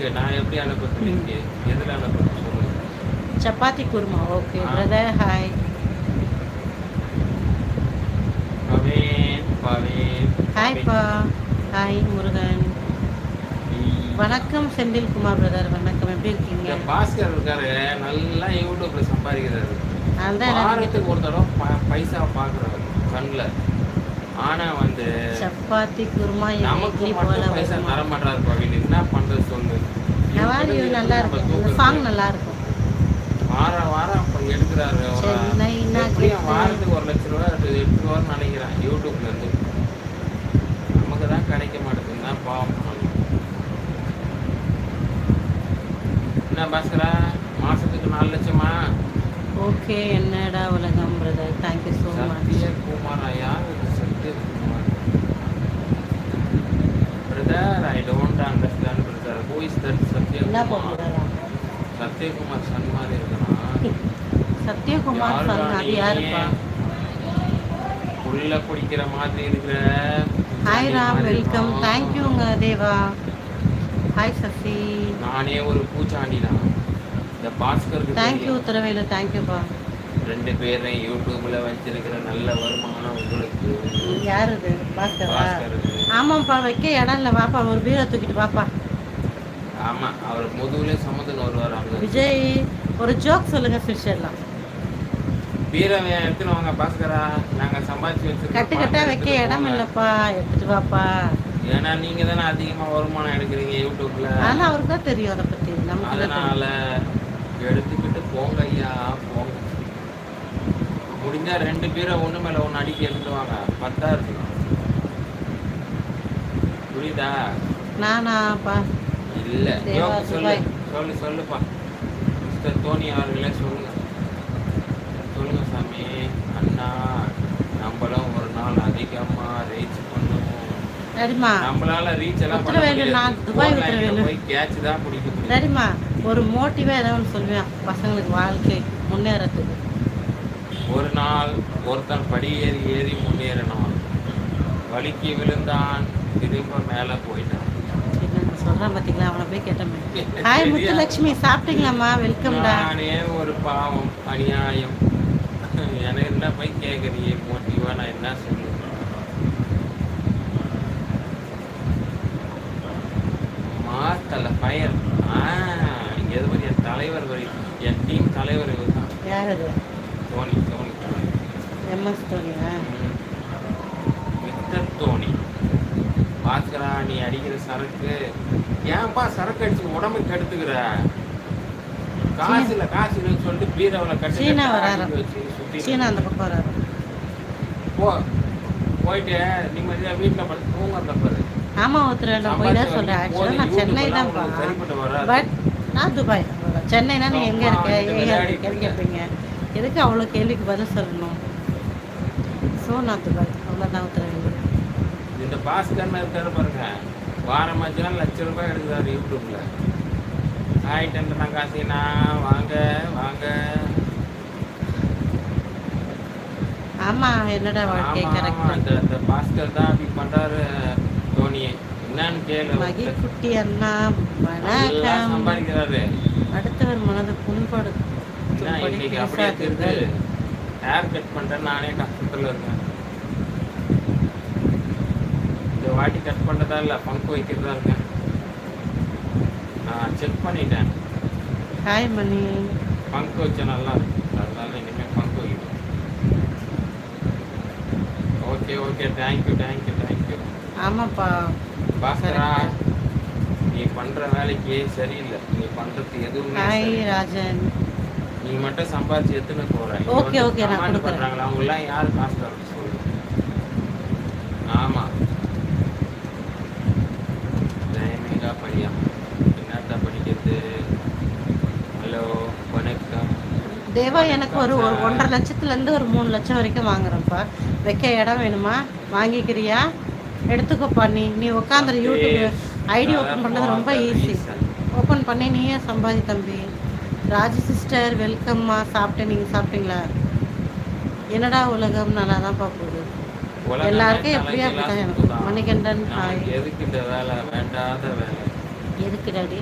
இருக்கு. நான் எப்படி அனுப்புறது? லிங்க் எதுல சொல்லுங்க chapati kurma. Okay. Brother hi Pavan hi பா. ஹாய் முருகன். வணக்கம் செந்தில்குமார் பிரதர் வணக்கம். எப்படி இருக்கீங்க? பாஸ்கர் இருக்காரு. நல்லா யூடியூப்ல சம்பாதிக்கிறாரு. வாரத்துக்கு ஒரு தடவை பைசா பாக்குறாரு. கண்ணுல ஆனா வந்து சப்பாத்தி குருமா நமக்கு மட்டும் பைசா தர மாட்டாரு பவின் என்ன பண்றது சொல்லு. நவாரி நல்லா இருக்கும். இந்த. சாங் நல்லா இருக்கும். வாரம் வாரம் அப்ப எடுக்கிறாரு. வாரத்துக்கு ஒரு லட்ச ரூபா அது எடுத்துருவாருன்னு நினைக்கிறேன் யூடியூப்ல இருந்து. நமக்கு தான் கிடைக்க மாட்டேங்குது தான் பாவம். என்ன பாஸ்கரா? மாசத்துக்கு நாலு லட்சமா? ஓகே என்னடா உலகம் brother thank you so much சத்யகுமாரா யார் இது Sathyakumar brother I don't understand brother who is that Sathyakumar Sathyakumar son மாதிரி இருக்கிறான் சத்யகுமார் சாங் அது யாருப்பா? உள்ள குடிக்கிற மாதிரி இருக்கிற ஹாய் ராம் வெல்கம் இருக்கான். தேங்க்யூங்க தேவா. ஹாய் சசி. நானே ஒரு பூச்சாண்டி தான் இந்த பாஸ்கருக்கு தேங்க்யூ தெரியும். உத்தரவேலு தேங்க்யூப்பா ரெண்டு பேரையும் யூடியூப்ல வச்சிருக்கிற நல்ல வருமானம் உங்களுக்கு யார் இது பாஸ்கரா ஆமாம்ப்பா வைக்க இடம் இல்லை. வாப்பா ஒரு பீரோ தூக்கிட்டு வாப்பா. ஆமா அவர் முதுகுல சமத்துக்கு வருவார் விஜய் ஒரு ஜோக் சொல்லுங்க ஃபியூச்சர்லாம் வீரவை எடுத்துன்னு வாங்க பாஸ்கரா. நாங்க சம்பாதிச்சு வச்சிருக்கோம் கட்டு கட்டா வைக்க இடம் இல்லைப்பா. எடுத்துட்டு வாப்பா. ஏன்னா நீங்க தானே அதிகமா வருமானம் எடுக்கிறீங்க யூடியூப்ல. ஆனால் அவருக்கு தான் தெரியும் அதை பற்றி நமக்கு. அதனால எடுத்துக்கிட்டு போங்க ஐயா போங்க. முடிஞ்சா ரெண்டு பேரை ஒண்ணு மேல ஒண்ணு அடிக்க எடுத்துட்டு வாங்க. பத்தா இருக்கு புரியுதா? நானாப்பா இல்ல. சொல்லு. சொல்லு சொல்லுப்பா. மிஸ்டர் தோனி அவர்களே சொல்லுங்க. சொல்லுங்க சாமி. அண்ணா நம்மளும் ஒரு நாள் அதிகமா ரீச் பண்ணுவோம். நம்மளால ரீச் எல்லாம் பண்ண முடியாது. போய் கேட்ச் தான் பிடிக்க முடியும். சரிம்மா. ஒரு மோட்டிவாக ஏதாவது ஒன்று சொல்லுவேன். பசங்களுக்கு வாழ்க்கை முன்னேறத்துக்கு. ஒரு நாள் ஒருத்தன் படி ஏறி ஏறி முன்னேறினான். வலிக்கு விழுந்தான் திரும்ப மேல போயிட்டான். சொல்கிறேன் பார்த்தீங்களா அவனை போய் கேட்டமே. ஹாய் முத்துலட்சுமி சாப்பிட்டீங்களாம்மா? வெல்கம்டா நானே ஒரு பாவம் அநியாயம். எனக்கு என்ன போய் கேட்குறியே மோட்டிவா நான் என்ன சொல்லுவேன் மாத்தல இங்க எது என் தலைவர் வரி என் டீம் தலைவர் இவர் தான் யார் அது? தோனி. எம்எஸ் தோனியா? மிஸ்டர் தோனி. பாஸ்கரா நீ அடிக்கிற சரக்கு. ஏன்பா சரக்கு அடிச்சு உடம்பு கெடுத்துக்கிற? காசு இல்ல காசு சொல்லிட்டு பீரவல கட்டி சீனா வராரு. சீனா அந்த பக்கம் வராரு. போ போயிட்டு நிம்மதியா வீட்டுல படுத்து தூங்க தப்பாரு ஆமாம் ஒருத்தர் போய் தான் சொல்கிறேன் ஆக்சுவலாக நான் சென்னை வராது. பட் நான் துபாய். சென்னைனா நீ எங்கே இருக்க? எங்கே இருக்க. கேட்பீங்க? எதுக்கு அவ்வளோ கேள்விக்கு பதில் சொல்லணும்? நான் துபாய் அவ்வளோதான் உத்தரவேலு இந்த பாஸ்கர்னு இருக்காரு பாருங்க. வாரம் ஆச்சுன்னா லட்ச ரூபாய் எடுக்கிறாரு யூடியூப்ல. ஹாய் டென்டனா காசினா வாங்க வாங்க. ஆமாம் என்னடா வாழ்க்கை ஆமா, ஆமா, கரெக்ட் இந்த இந்த பாஸ்கர் தான் அப்படி பண்றாரு தோனியை. என்னன்னு கேளு மகி குட்டி அண்ணா வணக்கம். சம்பாதிக்கிறாரு. அடுத்தவர் மனது புண்படு இன்னைக்கு அப்படியே ஹேர் கட் பண்றேன் நானே கஷ்டத்துல இருக்கேன். இந்த வாட்டி கட் பண்றதா இல்ல பங்கு வைக்கிறதா இருக்கேன். நான் செக் பண்ணிட்டேன். ஹாய் மணி பங்கு வச்சா நல்லா இருக்கும். அதனால இனிமே பங்கு வைக்கணும். Okay okay thank you thank you thank you ஆமாப்பா. பாஸ்கரா நீ பண்ற வேலைக்கு சரியில்லை. நீ பண்றது எதுவுமே ஹாய். ராஜன். நீ மட்டும் சம்பாதிச்சு எத்தனை போற. இங்க Okay, வந்து okay, நான். பண்றாங்களா? அவங்க எல்லாம் யாரு காசு சொல்லு ஆமா. ஜெயமேகா பையா என்னத்த படிக்கிறது? ஹலோ வணக்கம். தேவா எனக்கு ஒரு ஒரு ஒன்றரை லட்சத்துலேருந்து ஒரு மூணு லட்சம் வரைக்கும் வாங்குறேன்ப்பா. வைக்க இடம் வேணுமா? வாங்கிக்கிறியா? எடுத்துக்கோப்பா நீ. நீ உட்காந்துரு யூடியூப் ஐடி ஓப்பன் பண்ணுறது ரொம்ப ஈஸி. ஓப்பன் பண்ணி நீயே சம்பாதி தம்பி. ராஜி சிஸ்டர் வெல்கம்மா சாப்பிட்டேன் நீங்கள் சாப்பிட்டீங்களா? என்னடா உலகம் நல்லா தான் உலகமே எல்லாருக்கும் எப்படியா அப்படிதான் எனக்கு. மணிகண்டன் எதுக்கு இந்த வேலை? வேண்டாத வேலை. எதுக்கு டாடி